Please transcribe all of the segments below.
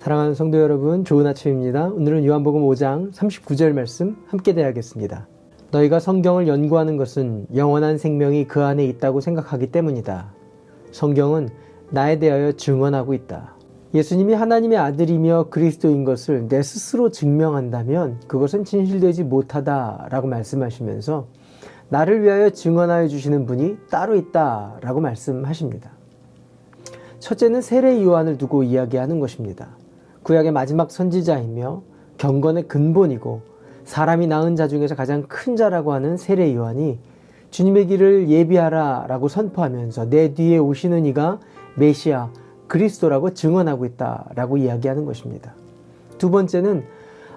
사랑하는 성도 여러분, 좋은 아침입니다. 오늘은 요한복음 5장 39절 말씀 함께 대하겠습니다. 너희가 성경을 연구하는 것은 영원한 생명이 그 안에 있다고 생각하기 때문이다. 성경은 나에 대하여 증언하고 있다. 예수님이 하나님의 아들이며 그리스도인 것을 내 스스로 증명한다면 그것은 진실되지 못하다라고 말씀하시면서 나를 위하여 증언하여 주시는 분이 따로 있다라고 말씀하십니다. 첫째는 세례 요한을 두고 이야기하는 것입니다. 구약의 마지막 선지자이며 경건의 근본이고 사람이 낳은 자 중에서 가장 큰 자라고 하는 세례 요한이 주님의 길을 예비하라 라고 선포하면서 내 뒤에 오시는 이가 메시아 그리스도라고 증언하고 있다 라고 이야기하는 것입니다. 두 번째는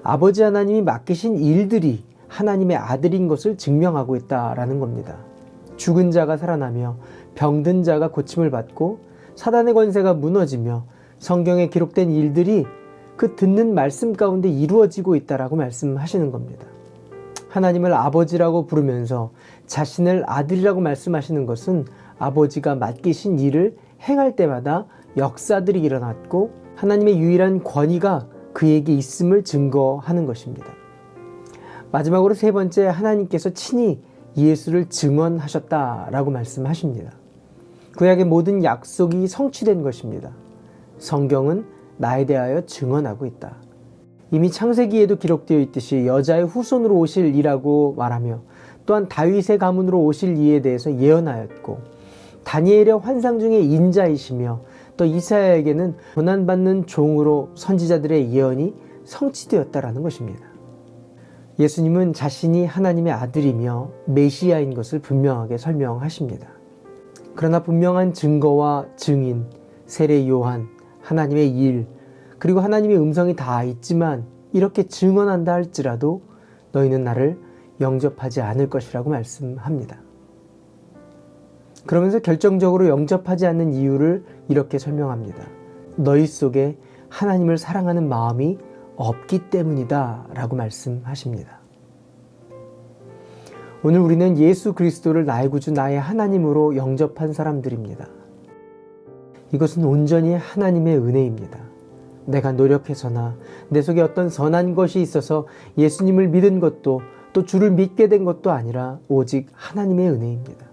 아버지 하나님이 맡기신 일들이 하나님의 아들인 것을 증명하고 있다라는 겁니다. 죽은 자가 살아나며 병든 자가 고침을 받고 사단의 권세가 무너지며 성경에 기록된 일들이 그 듣는 말씀 가운데 이루어지고 있다라고 말씀하시는 겁니다. 하나님을 아버지라고 부르면서 자신을 아들이라고 말씀하시는 것은 아버지가 맡기신 일을 행할 때마다 역사들이 일어났고 하나님의 유일한 권위가 그에게 있음을 증거하는 것입니다. 마지막으로 세 번째 하나님께서 친히 예수를 증언하셨다라고 말씀하십니다. 구약의 모든 약속이 성취된 것입니다. 성경은 나에 대하여 증언하고 있다. 이미 창세기에도 기록되어 있듯이 여자의 후손으로 오실 이라고 말하며 또한 다윗의 가문으로 오실 이에 대해서 예언하였고 다니엘의 환상 중에 인자이시며 또 이사야에게는 고난받는 종으로 선지자들의 예언이 성취되었다라는 것입니다. 예수님은 자신이 하나님의 아들이며 메시아인 것을 분명하게 설명하십니다. 그러나 분명한 증거와 증인, 세례 요한, 하나님의 일, 그리고 하나님의 음성이 다 있지만 이렇게 증언한다 할지라도 너희는 나를 영접하지 않을 것이라고 말씀합니다. 그러면서 결정적으로 영접하지 않는 이유를 이렇게 설명합니다. 너희 속에 하나님을 사랑하는 마음이 없기 때문이다 라고 말씀하십니다. 오늘 우리는 예수 그리스도를 나의 구주, 나의 하나님으로 영접한 사람들입니다. 이것은 온전히 하나님의 은혜입니다. 내가 노력해서나 내 속에 어떤 선한 것이 있어서 예수님을 믿은 것도 또 주를 믿게 된 것도 아니라 오직 하나님의 은혜입니다.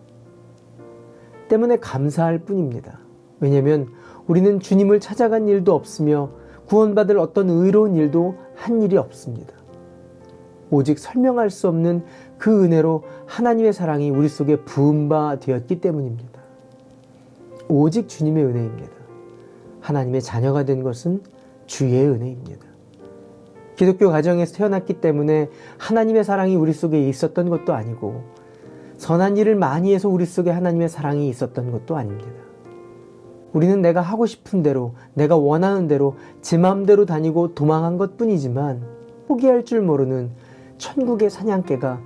때문에 감사할 뿐입니다. 왜냐하면 우리는 주님을 찾아간 일도 없으며 구원받을 어떤 의로운 일도 한 일이 없습니다. 오직 설명할 수 없는 그 은혜로 하나님의 사랑이 우리 속에 부은 바 되었기 때문입니다. 오직 주님의 은혜입니다. 하나님의 자녀가 된 것은 주의 은혜입니다. 기독교 가정에서 태어났기 때문에 하나님의 사랑이 우리 속에 있었던 것도 아니고 선한 일을 많이 해서 우리 속에 하나님의 사랑이 있었던 것도 아닙니다. 우리는 내가 하고 싶은 대로, 내가 원하는 대로 제 마음대로 다니고 도망한 것 뿐이지만 포기할 줄 모르는 천국의 사냥개가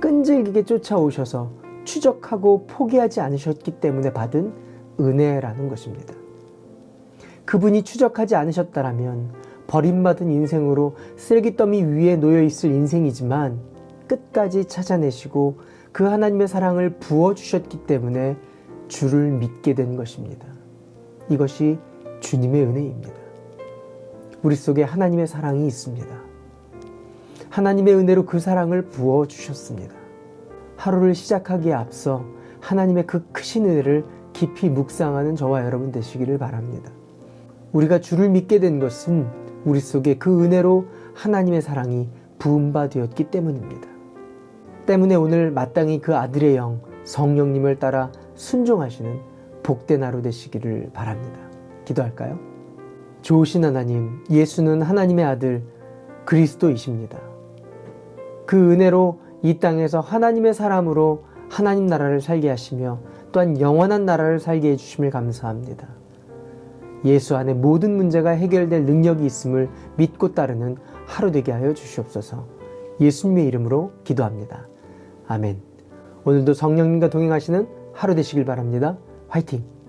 끈질기게 쫓아오셔서 추적하고 포기하지 않으셨기 때문에 받은 은혜라는 것입니다. 그분이 추적하지 않으셨다라면 버림받은 인생으로 쓰레기더미 위에 놓여 있을 인생이지만 끝까지 찾아내시고 그 하나님의 사랑을 부어 주셨기 때문에 주를 믿게 된 것입니다. 이것이 주님의 은혜입니다. 우리 속에 하나님의 사랑이 있습니다. 하나님의 은혜로 그 사랑을 부어 주셨습니다. 하루를 시작하기에 앞서 하나님의 그 크신 은혜를 깊이 묵상하는 저와 여러분 되시기를 바랍니다. 우리가 주를 믿게 된 것은 우리 속에 그 은혜로 하나님의 사랑이 부은 바 되었기 때문입니다. 때문에 오늘 마땅히 그 아들의 영 성령님을 따라 순종하시는 복된 하루 되시기를 바랍니다. 기도할까요? 좋으신 하나님, 예수는 하나님의 아들 그리스도이십니다. 그 은혜로 이 땅에서 하나님의 사람으로 하나님 나라를 살게 하시며 또한 영원한 나라를 살게 해주심을 감사합니다. 예수 안에 모든 문제가 해결될 능력이 있음을 믿고 따르는 하루 되게 하여 주시옵소서. 예수님의 이름으로 기도합니다. 아멘. 오늘도 성령님과 동행하시는 하루 되시길 바랍니다. 화이팅!